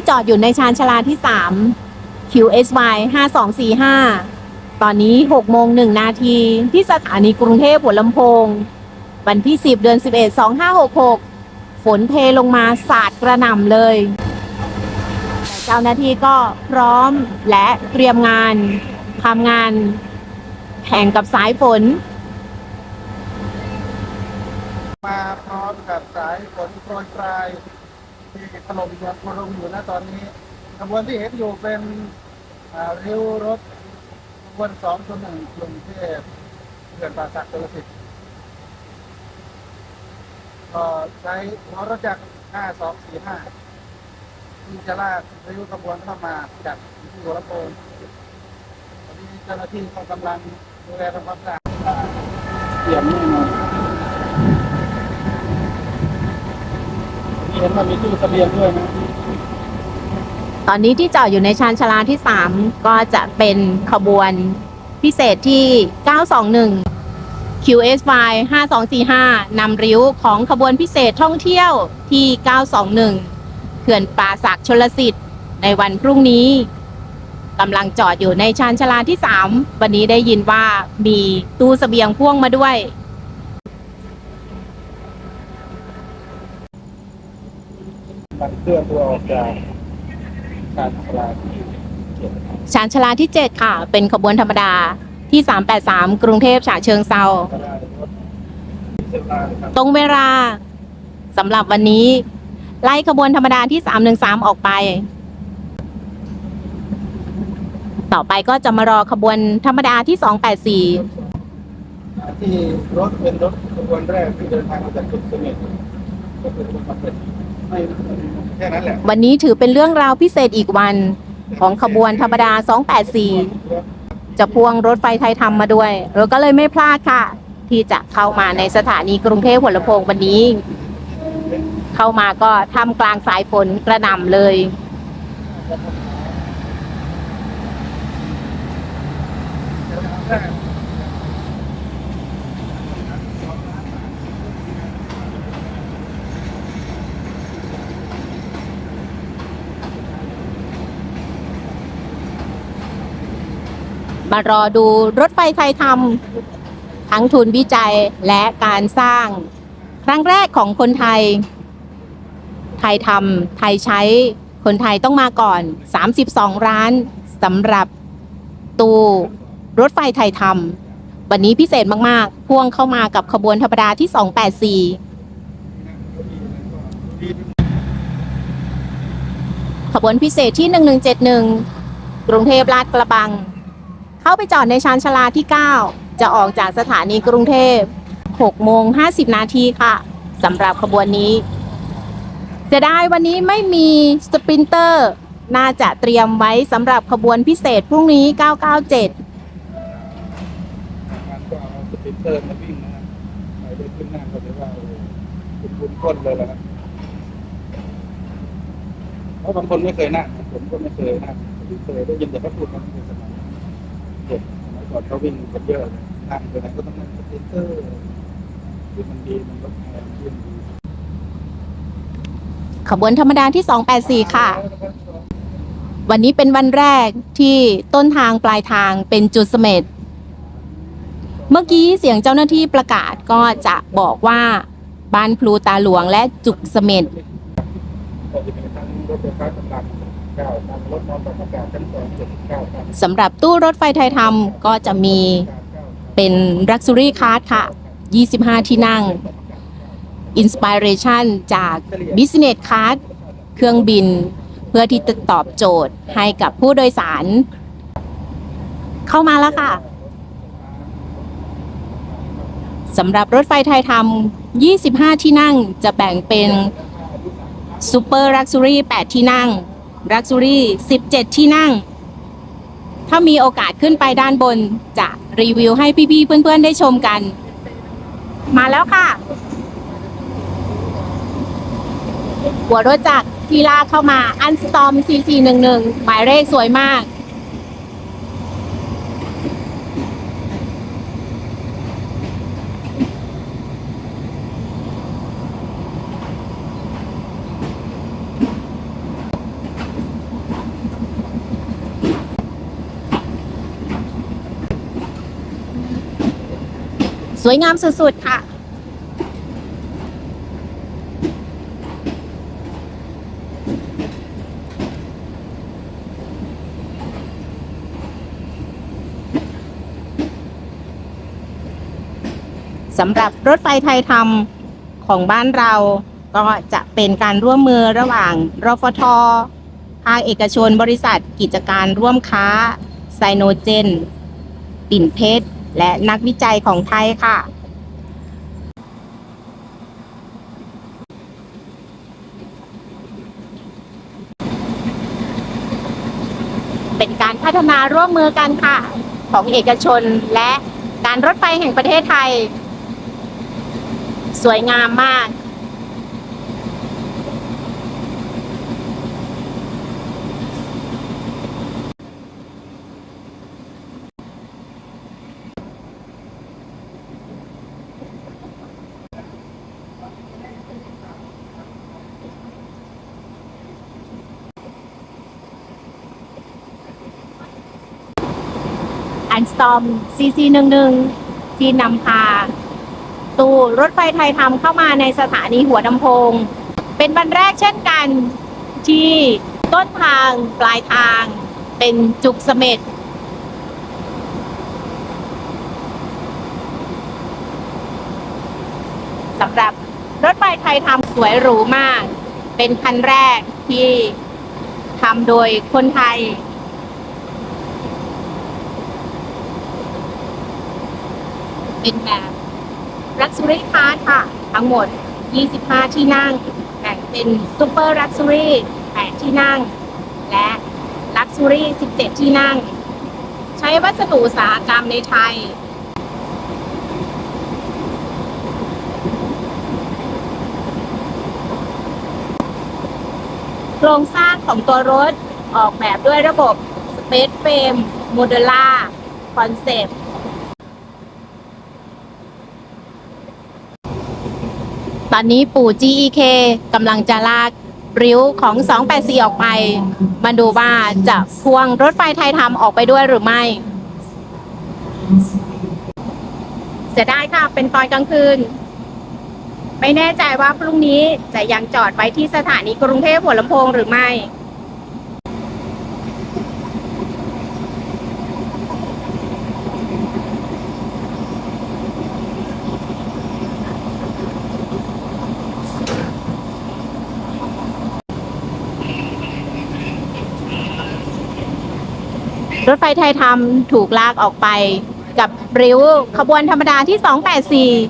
ที่จอดอยู่ในชานชาลาที่ 3 QSY 5245 ตอนนี้ 6 โมง 1 นาทีที่สถานีกรุงเทพหัวลำโพง วันที่ 10 เดือน 11 2566 ฝนเทลงมาสาดกระหน่ำเลยเจ้าหน้าที่ก็พร้อมและเตรียมงานทำงานแข่งกับสายฝน มาพร้อมกับสายฝนโปรยปลาย ล่มยังถล่มอยู่นะตอนนี้ขบวนที่เห็นอยู่เป็นริ้วรถขบวนสองตัวหนึ่งกรุงเทพเขื่อนป่าสักตุลสิทธิ์ก็ใช้หัวรถจักร5245ที่จะลากริ้วขบวนเข้ามาจากที่หัวลำโพงตอนนี้เจ้าหน้าที่ก็กำลังดูแลทำความสะอาดเตรียมแน่นอน เห็นว่ามีตู้เสบียงด้วยนะตอนนี้ที่จอดอยู่ในชานชาลาที่ 3 ก็จะเป็นขบวนพิเศษที่ 921 QSY 5245นำริ้วของขบวนพิเศษท่องเที่ยวที่ 921 เขื่อนป่าสักชลสิทธิ์ ในวันพรุ่งนี้กำลังจอดอยู่ในชานชาลาที่ 3 วันนี้ได้ยินว่ามีตู้เสบียงพ่วงมาด้วย มัน เคลื่อนตัวออกจากชานชาลาที่เจ็ดชานชาลาที่ 7 ค่ะ เป็นขบวนธรรมดาที่ 383 กรุงเทพฉะเชิงเซาก็ได้รถเส้นทาครับตรงเวลาสำหรับวันนี้ ไล่ขบวนธรรมดาที่ 313 ออกไป ต่อไปก็จะมารอขบวนธรรมดาที่ 284 ที่รถเป็นรถขบวนแรกที่เดินทางมาจากจุดเสม็ดก็คือขบวนควาเป็น แค่นั้นแหละวันนี้ถือเป็นเรื่องราวพิเศษอีกวันของขบวนธรรมดา 284 จะพ่วงรถไฟไทยทำมาด้วย เราก็เลยไม่พลาดค่ะ ที่จะเข้ามาในสถานีกรุงเทพหัวลำโพงวันนี้ เข้ามาก็ทำกลางสายฝนกระหน่ำเลย มารอดูรถไฟไทยทำทั้งทุนวิจัยและการสร้าง ครั้งแรกของคนไทย ไทยทำไทยใช้คนไทยต้องมาก่อน 32 ร้านสำหรับตูรถไฟไทยทำวันนี้พิเศษมาก ๆ พ่วงเข้ามากับขบวนธรรมดาที่ 284 ขบวนพิเศษที่ 1171 กรุงเทพลาดกระบัง เข้าไปจอดในชานชาลาที่ 9 จะออกจากสถานีกรุงเทพ6โมง50 นาทีค่ะสำหรับขบวนนี้จะได้วันนี้ไม่มีสปรินเตอร์ น่าจะเตรียมไว้สำหรับขบวนพิเศษพรุ่งนี้ 997งานก็เอาสปรินเตอร์มาวิ่งนะครับใครได้ขึ้นหน้าก็จะว่าโอ้โหคุณบุญก้นเลยละครับเพราะบางคนไม่เคยนั่งผมก็ไม่เคยนั่งสปรินเตอร์ได้ยินแต่เขาพูดกันในสมัย เด็กสมัยก่อนเขาวิ่งกันเยอะนั่งไปไหนก็ต้องนั่งสปรินเตอร์ที่มันดีมันลดแรงขึ้นดีขบวนธรรมดาที่ 284 ค่ะ วันนี้เป็นวันแรกที่ต้นทางปลายทางเป็นจุดเสม็ดเมื่อกี้เสียงเจ้าหน้าที่ประกาศก็จะบอกว่าบ้านพลูตาหลวงและจุกเสม็ด ก็จะมีทั้งรถไฟฟ้ากำลัง สำหรับตู้รถไฟไทยทำก็จะมีเป็น Luxury Card ค่ะ 25 ที่นั่ง Inspiration จาก Business Card เครื่องบิน เพื่อที่จะตอบโจทย์ให้กับผู้โดยสาร เข้ามาแล้วค่ะสำหรับรถไฟไทยทำ25 ที่นั่งจะแบ่งเป็น Super Luxury 8 ที่นั่ง รักซูรี่17 ที่นั่ง ถ้ามีโอกาสขึ้นไปด้านบน จะรีวิวให้พี่ๆ เพื่อนๆ ได้ชมกัน มาแล้วค่ะ หัวรถจักรที่ลากเข้ามาอันสตอม 4411 หมายเลขสวยมาก วยงามสุดๆค่ะ สำหรับรถไฟไทยทำของบ้านเราก็จะเป็นการร่วมมือระหว่างรฟทภาคเอกชนบริษัทกิจการร่วมค้าไซโนเจน ปิ่นเพชร และนักวิจัยของไทยค่ะ เป็นการพัฒนาร่วมมือกันค่ะ ของเอกชนและการรถไฟแห่งประเทศไทย สวยงามมาก อันสตอม CC11 ที่นำพา ตู้รถไฟไทยทำเข้ามาในสถานีหัวลำโพง เป็นวันแรกเช่นกันที่ต้นทางปลายทางเป็นจุกเสม็ดสำหรับรถไฟไทยทำสวยหรูมาก เป็นคันแรกที่ทำโดยคนไทย เป็นแบบลักซ์ r y ค a r ค่ะ ทั้งหมด 25 ที่นั่ง แบ่งเป็นซูเปอร์ลักซ์ r y 8ที่นั่ง และลักซ์ r y 17 ที่นั่ง ใช้วัสดุอุตสาหกรรมในไทย โครงสร้างของตัวรถออกแบบด้วยระบบ Space Frame Modular Concept ตอนนี้ปู่ GEK กำลังจะลากริ้วของ 284 ออกไป มาดูว่าจะพ่วงรถไฟไทยทำออกไปด้วยหรือไม่ เสียดายค่ะ เป็นตอนกลางคืน ไม่แน่ใจว่าพรุ่งนี้จะยังจอดไว้ที่สถานีกรุงเทพหัวลำโพงหรือไม่ รถไฟไทยทำถูกลากออกไปกับริ้วขบวนธรรมดาที่ 284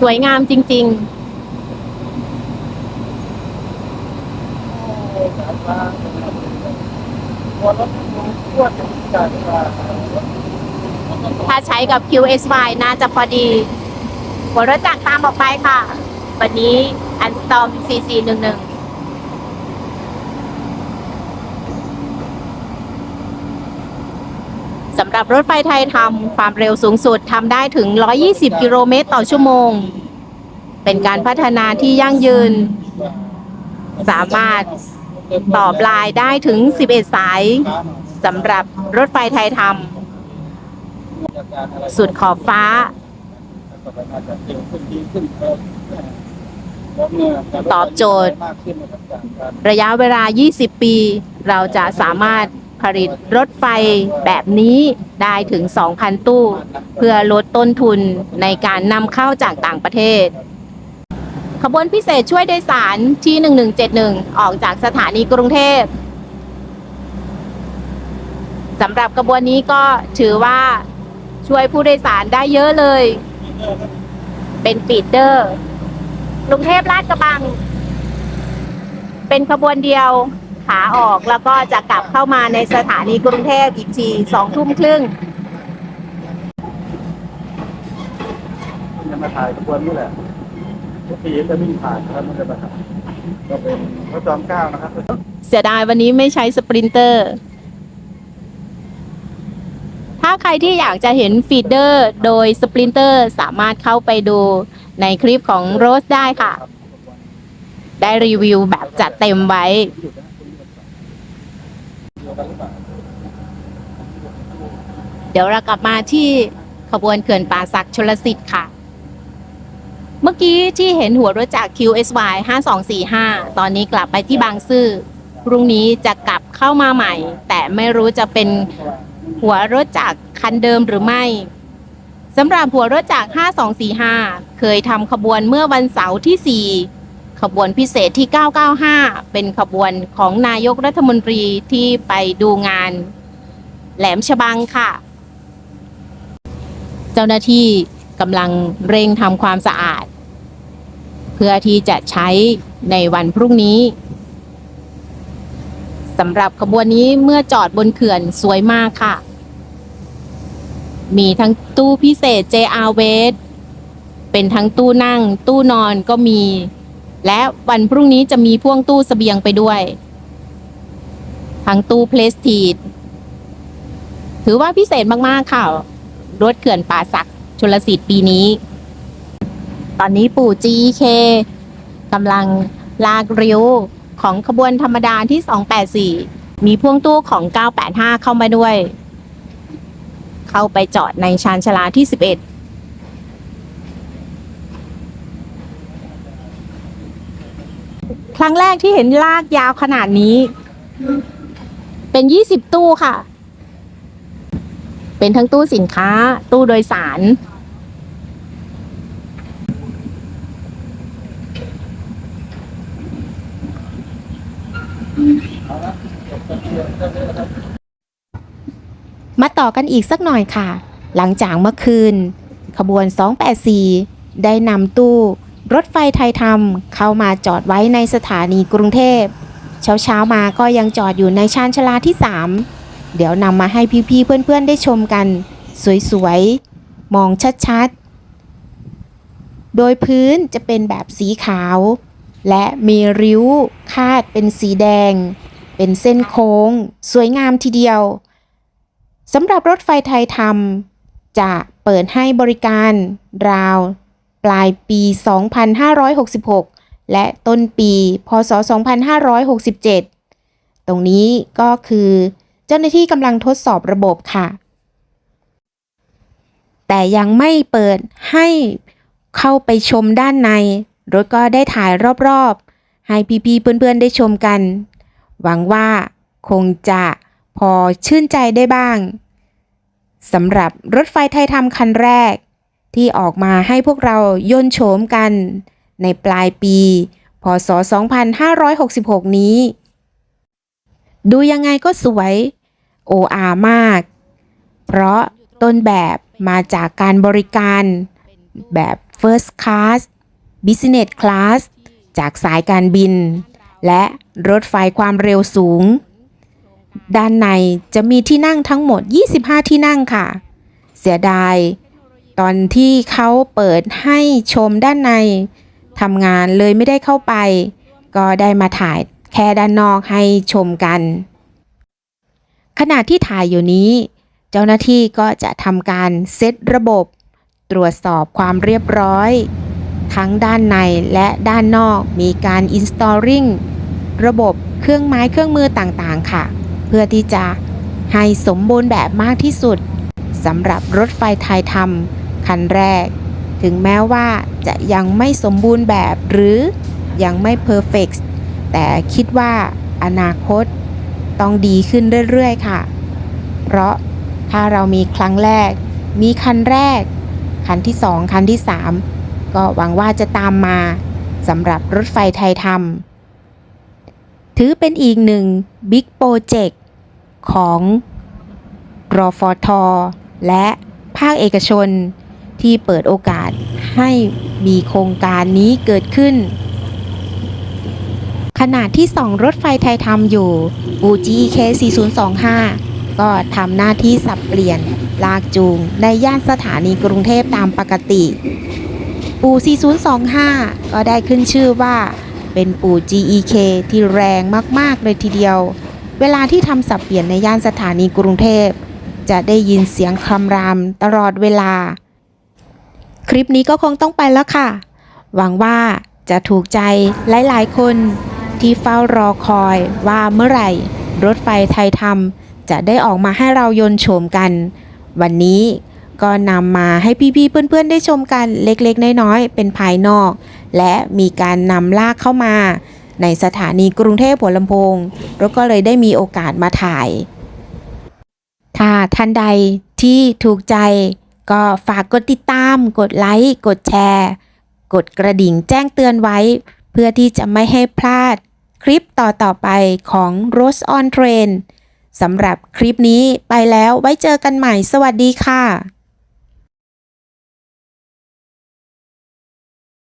สวยงามจริงสามล้านตัวรถขวดจากว่าๆถ้าใช้กับ QSY น่าจะพอดีหัวรถจักรตามออกไปค่ะ วันนี้อันสตอม CC11 สำหรับรถไฟไทยทำความเร็วสูงสุดทำได้ถึง 120 กิโลเมตรต่อชั่วโมง เป็นการพัฒนาที่ยั่งยืน สามารถต่อปลายได้ถึง 11 สายสำหรับรถไฟไทยทำสุดขอบฟ้า ตอบโจทย์ ระยะเวลา 20 ปี เราจะสามารถผลิตรถไฟแบบนี้ได้ถึง 2,000 ตู้ เพื่อลดต้นทุนในการนำเข้าจากต่างประเทศ ขบวนพิเศษช่วยโดยสารที่ 1171 ออกจากสถานีกรุงเทพสำหรับกระบวนนี้ก็ถือว่าช่วยผู้โดยสารได้เยอะเลย เป็นฟีดเดอร์ กรุงเทพลาดกระบัง เป็นขบวนเดียวขาออกแล้วก็จะกลับเข้ามาในสถานีกรุงเทพอีกทีสองทุ่มครึ่งจะมาถ่ายขบวนนี่แหละทุกทีจะวิ่งผ่านนะครับมันจะมาถ่ายก็เป็นรถจอมเกล้านะครับ เสียดายวันนี้ไม่ใช้สปรินเตอร์ ถ้าใครที่อยากจะเห็นฟีดเดอร์โดยสปรินเตอร์สามารถเข้าไปดู ในคลิปของโรสได้ค่ะ ได้รีวิวแบบจัดเต็มไว้ยวกันหรือเปล่าเดี๋ยวเรากลับมาที่ขบวนเขื่อนป่าศักดิ์ชลสิทธิ์ค่ะ เมื่อกี้ที่เห็นหัวรถจาก QSY 5245 ตอนนี้กลับไปที่บางซื่อพรุ่งนี้จะกลับเข้ามาใหม่ แต่ไม่รู้จะเป็นหัวรถจากคันเดิมหรือไม่ สำหรับหัวรถจาก 5245 เคยทำขบวนเมื่อวันเสาร์ที่ 4 ขบวนพิเศษที่ 995 เป็นขบวนของนายกรัฐมนตรีที่ไปดูงาน แหลมฉบังค่ะ เจ้าหน้าที่กำลังเร่งทำความสะอาด เพื่อที่จะใช้ในวันพรุ่งนี้สำหรับขบวนนี้เมื่อจอดบนเขื่อนสวยมากค่ะ มีทั้งตู้พิเศษ JR w a s t เป็นทั้งตู้นั่ง ตู้นอนก็มี และวันพรุ่งนี้จะมีพ่วงตู้เสบียงไปด้วย ทั้งตู้เพลสทีดถือว่าพิเศษมากๆค่ะ รถเขื่อนป่าศักดิ์ชลสิทธิ์ปีนี้ ตอนนี้ปู่ GK กำลังลากริ้วของขบวนธรรมดาที่ 284 มีพ่วงตู้ของ 985 เข้ามาด้วย เข้าไปจอดในชานชาลาที่ 11ครั้งแรกที่เห็นลากยาวขนาดนี้ เป็น20ตู้ค่ะ เป็นทั้งตู้สินค้า ตู้โดยสาร ต่อกันอีกสักหน่อยค่ะ หลังจากเมื่อคืน ขบวน 284 ได้นำตู้ รถไฟไทยทำเข้ามาจอดไว้ในสถานีกรุงเทพ เช้าเช้ามาก็ยังจอดอยู่ในชานชาลาที่ 3 เดี๋ยวนำมาให้พี่ๆเพื่อนๆได้ชมกัน สวยๆ มองชัดๆ โดยพื้นจะเป็นแบบสีขาว และมีริ้วคาดเป็นสีแดง เป็นเส้นโค้ง สวยงามทีเดียว สำหรับรถไฟไทยทำจะเปิดให้บริการราวปลายปี 2566 และต้นปี พศ 2567 ตรงนี้ก็คือเจ้าหน้าที่กำลังทดสอบระบบค่ะ แต่ยังไม่เปิดให้เข้าไปชมด้านใน รถก็ได้ถ่ายรอบๆ ให้พี่ๆเพื่อนๆได้ชมกัน หวังว่าคงจะพอชื่นใจได้บ้าง สำหรับรถไฟไทยทำคันแรก ที่ออกมาให้พวกเราย่นโฉมกัน ในปลายปี พศ 2566 นี้ ดูยังไงก็สวยโออามาก เพราะต้นแบบมาจากการบริการแบบ First Class Business Class จากสายการบิน และรถไฟความเร็วสูง ด้านในจะมีที่นั่งทั้งหมด 25 ที่นั่งค่ะ เสียดาย ตอนที่เขาเปิดให้ชมด้านในทำงานเลยไม่ได้เข้าไป ก็ได้มาถ่ายแค่ด้านนอกให้ชมกัน ขณะที่ถ่ายอยู่นี้ เจ้าหน้าที่ก็จะทำการเซตระบบ ตรวจสอบความเรียบร้อย ทั้งด้านในและด้านนอกมีการ installing ระบบเครื่องไม้เครื่องมือต่างๆค่ะ พื่อที่จะให้สมบูรณ์แบบมากที่สุดสำหรับรถไฟไทยทำคันแรก ถึงแม้ว่าจะยังไม่สมบูรณ์แบบหรือยังไม่เพอร์เฟกแต่คิดว่าอนาคตต้องดีขึ้นเรื่อยๆ ค่ะ เพราะถ้าเรามีครั้งแรก มีคันแรก คันที่สองคันที่สามก็หวังว่าจะตามมาสำหรับรถไฟไทยทำถือเป็นอีกหนึ่งบิ๊กโปรเจกต์ ของรอฟทและภาคเอกชนที่เปิดโอกาสให้มีโครงการนี้เกิดขึ้น ขณะที่สองรถไฟไทยทำอยู่ UGK 4025 ก็ทำหน้าที่สับเปลี่ยนลากจูงในย่านสถานีกรุงเทพตามปกติ ปู 4025 ก็ได้ขึ้นชื่อว่าเป็นปู GEK ที่แรงมาก ๆ เลยทีเดียว เวลาที่ทำสับเปลี่ยนในย่านสถานีกรุงเทพ จะได้ยินเสียงคำรามตลอดเวลา คลิปนี้ก็คงต้องไปแล้วค่ะ หวังว่าจะถูกใจหลายๆ คนที่เฝ้ารอคอยว่าเมื่อไหร่ รถไฟไทยทำจะได้ออกมาให้เรายนโฉมกัน วันนี้ก็นำมาให้พี่ๆเพื่อนๆ ได้ชมกันเล็กๆ น้อยๆ เป็นภายนอก และมีการนำลากเข้ามา ในสถานีกรุงเทพหัวลำโพงรถก็เลยได้มีโอกาสมาถ่าย ถ้าท่านใดที่ถูกใจก็ฝากกดติดตาม กดไลค์ กดแชร์ กดกระดิ่งแจ้งเตือนไว้ เพื่อที่จะไม่ให้พลาดคลิปต่อๆไปของ Rose on Train สำหรับคลิปนี้ไปแล้วไว้เจอกันใหม่สวัสดีค่ะ